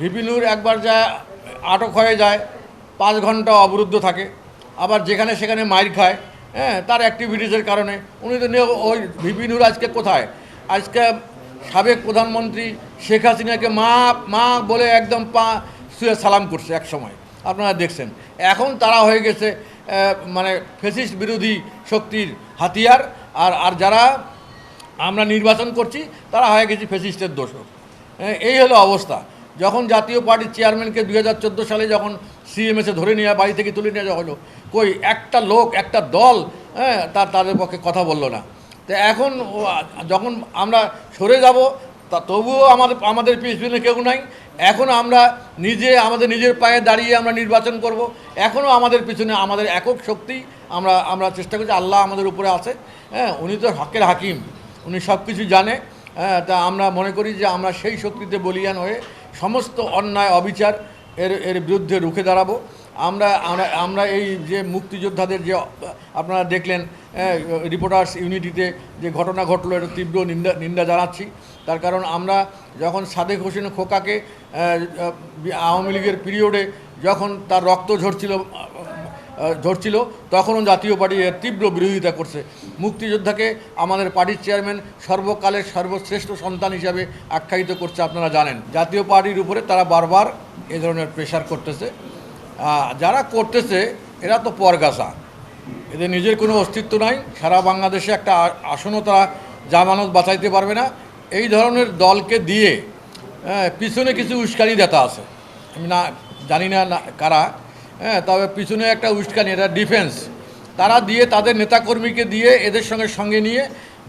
ভিপিনুর একবার যা আটক হয়ে যায়, পাঁচ ঘণ্টা অবরুদ্ধ থাকে। আবার যেখানে সেখানে মাইর খায় হ্যাঁ তার অ্যাক্টিভিটিসের কারণে। উনি তো ওই ভিপিনুর আজকে কোথায়? আজকে সাবেক প্রধানমন্ত্রী শেখ হাসিনাকে মা মা বলে একদম পা শুয়ে সালাম করছে এক সময়। আপনারা দেখছেন। এখন তারা হয়ে গেছে মানে ফেসিস্ট বিরোধী শক্তির হাতিয়ার। আর আর যারা আমরা নির্বাচন করছি, তারা হয়ে গেছি ফেসিস্টের দোষক। এই হলো অবস্থা। যখন জাতীয় পার্টির চেয়ারম্যানকে দুই হাজার চোদ্দ সালে যখন সিএমএসে ধরে নিয়ে, বাড়ি থেকে তুলে নিয়ে যাওয়া হলো, কই, একটা লোক, একটা দল হ্যাঁ তার তাদের পক্ষে কথা বলল না। তো এখন যখন আমরা সরে যাব, তা তবুও আমাদের আমাদের পিছনে কেউ নাই। এখন আমরা নিজে, আমাদের নিজের পায়ে দাঁড়িয়ে আমরা নির্বাচন করব। এখনও আমাদের পিছনে আমাদের একক শক্তি, আমরা আমরা চেষ্টা করছি, আল্লাহ আমাদের উপরে আছে। হ্যাঁ উনি তো হকের হাকিম। উনি সব কিছু জানে। হ্যাঁ তা আমরা মনে করি যে আমরা সেই শক্তিতে বলিয়ান হয়ে সমস্ত অন্যায় অবিচার এর এর বিরুদ্ধে রুখে দাঁড়াবো। আমরা আমরা এই যে মুক্তিযোদ্ধাদের যে, আপনারা দেখলেন রিপোর্টার্স ইউনিটিতে যে ঘটনা ঘটলো, এটা তীব্র নিন্দা নিন্দা জানাচ্ছি। তার কারণ আমরা যখন সাদেক হোসেন খোকাকে আওয়ামী লীগের পিরিয়ডে যখন তার রক্ত ঝরছিল ঝরছিল তখনও জাতীয় পার্টি এর তীব্র বিরোধিতা করছে। মুক্তিযোদ্ধাকে আমাদের পার্টির চেয়ারম্যান সর্বকালের সর্বশ্রেষ্ঠ সন্তান হিসাবে আখ্যায়িত করছে আপনারা জানেন। জাতীয় পার্টির উপরে তারা বারবার এ ধরনের প্রেশার করতেছে। যারা করতেছে, এরা তো পরগাছা। এদের নিজের কোনো অস্তিত্ব নাই। সারা বাংলাদেশে একটা আসনও তারা জামানত বাঁচাইতে পারবে না। এই ধরনের দলকে দিয়ে পিছনে কিছু উস্কানি দেতা আছে। আমি না, জানি না কারা। হ্যাঁ তবে পিছনে একটা উস্কানি, এটা ডিফেন্স তারা দিয়ে, তাদের নেতাকর্মীকে দিয়ে, এদের সঙ্গে সঙ্গে নিয়ে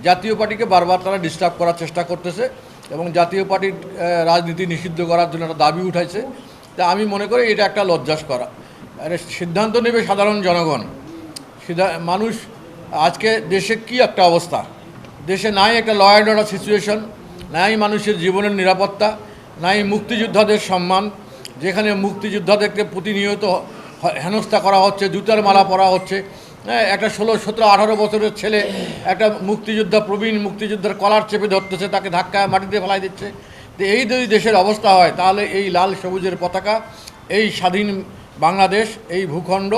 জাতীয় পার্টিকে বারবার তারা ডিস্টার্ব করার চেষ্টা করতেছে এবং জাতীয় পার্টির রাজনীতি নিষিদ্ধ করার জন্য একটা দাবি উঠাইছে। তা আমি মনে করি এটা একটা লজ্জাস করা। সিদ্ধান্ত নেবে সাধারণ জনগণ। মানুষ, আজকে দেশে কি একটা অবস্থা? দেশে নাই একটা ল অ্যান্ড অর্ডার সিচুয়েশন নাই মানুষের জীবনের নিরাপত্তা, নাই মুক্তিযোদ্ধাদের সম্মান, যেখানে মুক্তিযোদ্ধাদেরকে প্রতিনিয়ত হেনস্থা করা হচ্ছে, জুতার মালা পরা হচ্ছে। হ্যাঁ একটা ষোলো, সতেরো, আঠারো বছরের ছেলে, একটা মুক্তিযোদ্ধা, প্রবীণ মুক্তিযোদ্ধার কলার চেপে ধরতেছে, তাকে ধাক্কা মাটিতে ফেলাই দিচ্ছে। তো এই যদি দেশের অবস্থা হয়, তাহলে এই লাল সবুজের পতাকা, এই স্বাধীন বাংলাদেশ, এই ভূখণ্ড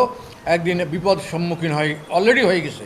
একদিন বিপদ সম্মুখীন হয়, অলরেডি হয়ে গেছে।